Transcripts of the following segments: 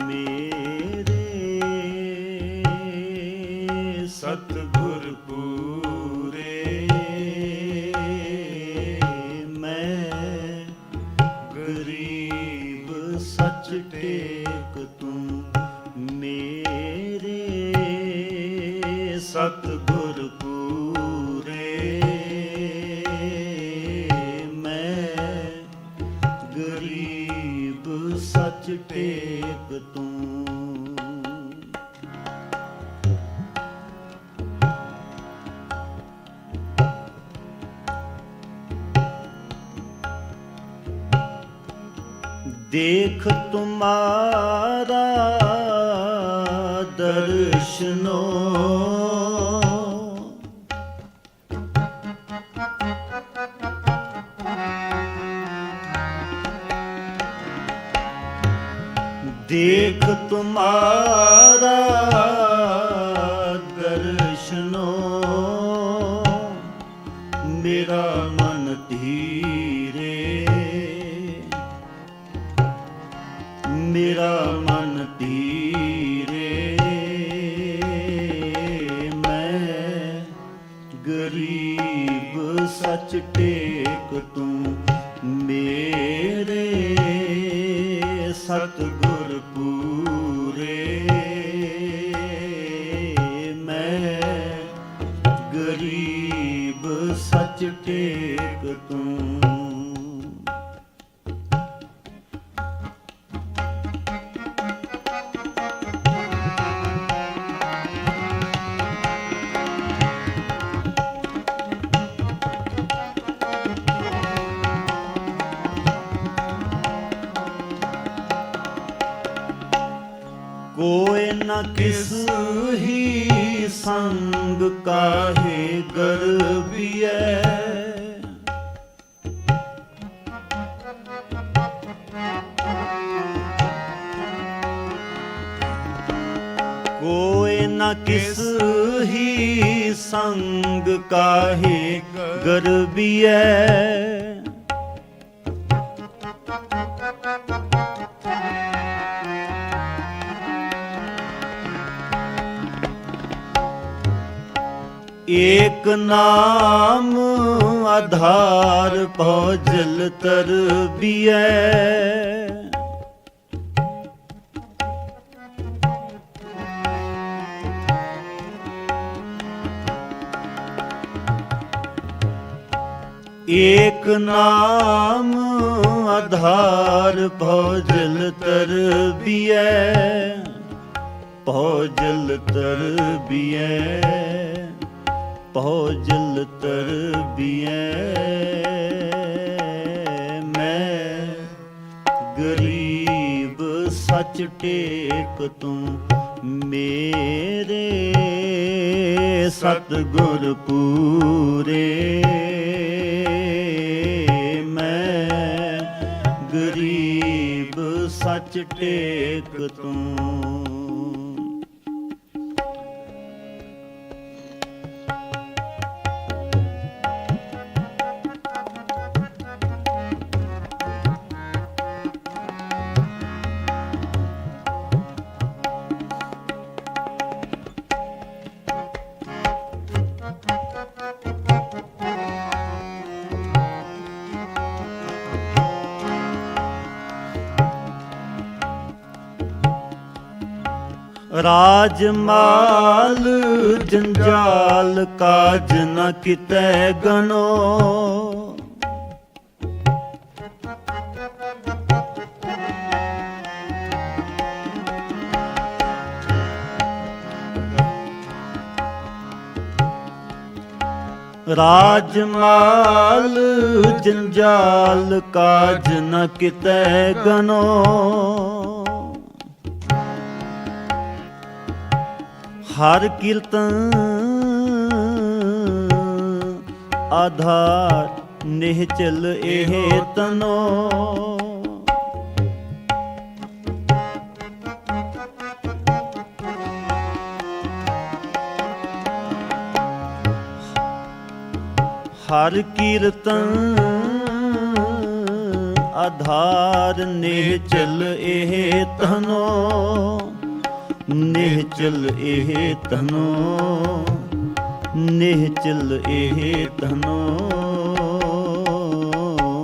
ਮੇਰੇ ਸਤਿਗੁਰ ਪੂਰੇ ਮੈਂ ਗਰੀਬ ਸੱਚ ਟੇਕ ਤੂੰ ਮੇਰੇ ਸਤਿਗੁਰ ਨਾਨਕ ਤੂੰ। ਦੇਖ ਦੇਖ ਤੁਮਾਰਾ ਦਰਸ਼ਨੋ ਮੇਰਾ ਮਨ ਧੀਰੇ। ਮੇਰਾ ਮਨ ਧੀਰੇ ਮੈਂ ਗਰੀਬ ਸੱਚ ਟੇਕ ਤੂੰ ਟੇਕ ਤੂੰ। ਕੋਇ ਨ ਕਿਸ ਹੀ ਸੰਗ ਕਾਹੇ ਗਰਬੀਐ? ਨ ਕਿਸ ਹੀ ਸੰਗ ਕਾਹੇ ਗਰਬੀਐ ਏਕ ਨਾਮ ਆਧਾਰ ਭਜਲ ਤਰਬੀਐ ਏਕ ਨਾਮ ਆਧਾਰ ਭਜਲ ਤਰਬੀਐ ਭਜਲ ਤਰਬੀਐ ਭਜਲ ਤਰਬੀਐ ਮੈਂ ਗਰੀਬ ਸੱਚ ਟੇਕ ਤੂੰ ਮੇਰੇ ਸਤਿਗੁਰ ਪੂਰੇ। ਚਟੇਕ ਟੇਕ ਤੂੰ। ਰਾਜ ਮਾਲ ਜੰਜਾਲ ਕਾਜ ਨ ਕਿਤੈ ਗਨੋ ਰਾਜ ਮਾਲ ਜੰਜਾਲ ਕਾਜ ਨ ਕਿਤੈ ਗਨੋ ਹਰ ਕੀਰਤਨ ਆਧਾਰ ਨਿਹਚਲ ਇਹ ਤਨੋ। ਹਰ ਕੀਰਤਨ ਆਧਾਰ ਨਿਹਚਲ ਇਹ ਤਨੋ। ਨਿਹਚਲ ਇਹ ਤਨੋ ਨਿਹਚਲ ਇਹ ਤਨੋ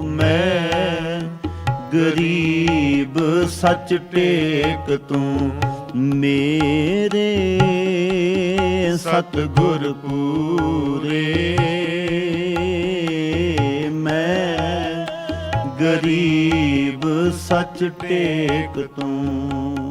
ਮੈਂ ਗਰੀਬ ਸੱਚ ਟੇਕ ਤੂੰ, ਮੇਰੇ ਸਤਿਗੁਰ ਪੂਰੇ। ਮੈਂ ਗਰੀਬ ਸੱਚ ਟੇਕ ਤੂੰ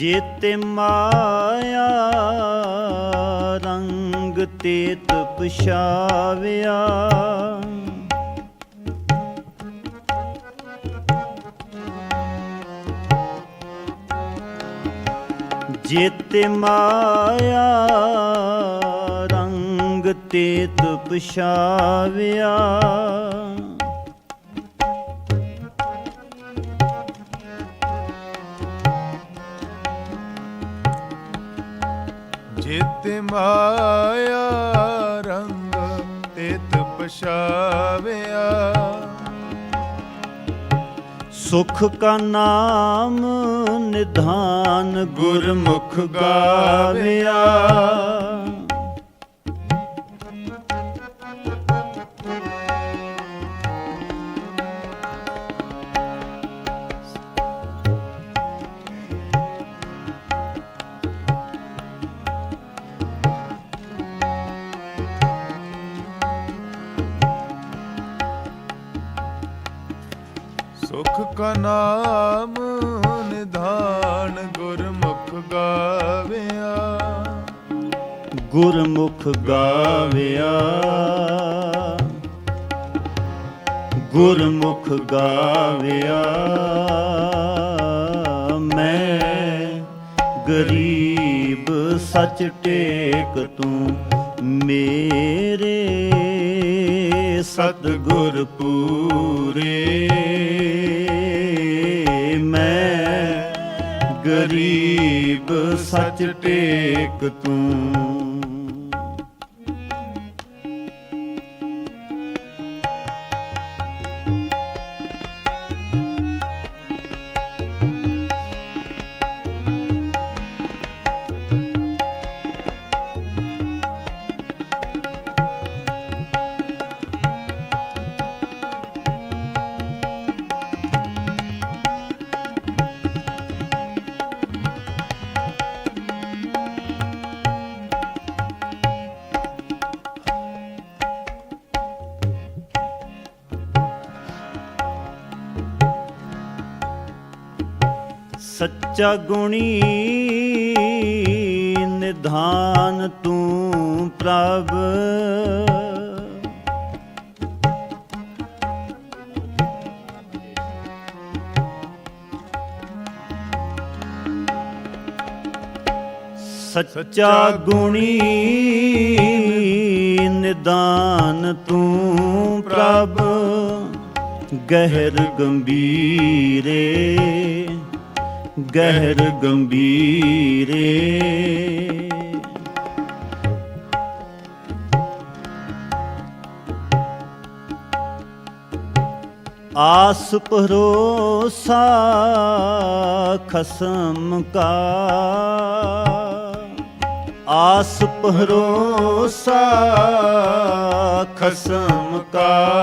ਜੇਤੇ ਮਾਇਆ ਰੰਗ ਤੇ ਤਪਸ਼ਾਵਿਆ ਜੇਤੇ ਮਾਇਆ ਰੰਗ ਤੇ ਪਛਾਵਿਆ ਮਾਇਆ ਰੰਗ ਤਿਤ ਪਛਾਵਿਆ ਸੁਖ ਕਾ ਨਾਮ ਨਿਧਾਨ ਗੁਰਮੁਖ ਗਾਵਿਆ। ਨਾਮ ਨਿਧਾਨ ਗੁਰਮੁਖ ਗਾਵਿਆ। ਗੁਰਮੁਖ ਗਾਵਿਆ। ਗੁਰਮੁਖ ਗਾਵਿਆ। ਮੈਂ ਗਰੀਬ ਸੱਚ ਟੇਕ ਤੂੰ, ਮੇਰੇ ਸਤਿਗੁਰ ਪੂਰੇ। ਗਰੀਬ ਸੱਚ ਟੇਕ ਤੂੰ। ਸੱਚਾ ਗੁਣੀ ਨਿਧਾਨ ਤੂੰ ਪ੍ਰਭ। ਸੱਚਾ ਗੁਣੀ ਨਿਦਾਨ ਤੂੰ ਪ੍ਰਭ। ਗਹਿਰ ਗੰਭੀਰੇ ਗਹਿਰ ਗੰਭੀਰੇ। ਆਸ ਭਰੋਸਾ ਖਸਮ ਕਾ। ਆਸ ਭਰੋਸਾ ਖਸਮ ਕਾ।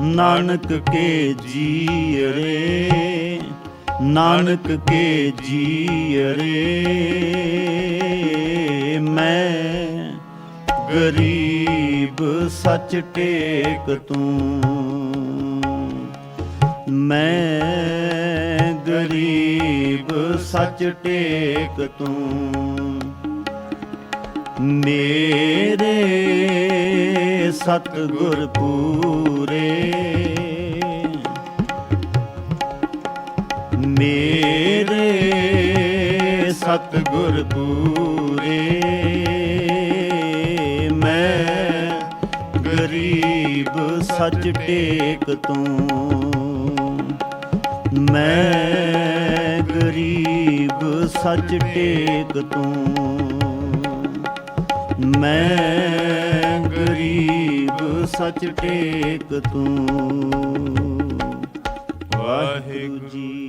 ਨਾਨਕ ਕੇ ਜੀਰੇ ਨਾਨਕ ਕੇ ਜੀਰੇ ਮੈਂ ਗਰੀਬ ਸੱਚ ਟੇਕ ਤੂੰ। ਮੈਂ ਗਰੀਬ ਸੱਚ ਟੇਕ ਤੂੰ। ਮੇਰੇ ਸਤਿਗੁਰ ਪੂਰੇ। ਮੇਰੇ ਸਤਿਗੁਰ ਪੂਰੇ। ਮੈਂ ਗਰੀਬ ਸੱਚ ਟੇਕ ਤੂੰ। ਮੈਂ ਗਰੀਬ ਸੱਚ ਟੇਕ ਤੂੰ। ਮੈਂ ਗਰੀਬ ਸੱਚ ਟੇਕ ਤੂੰ। ਵਾਹਿਗੁਰੂ ਜੀ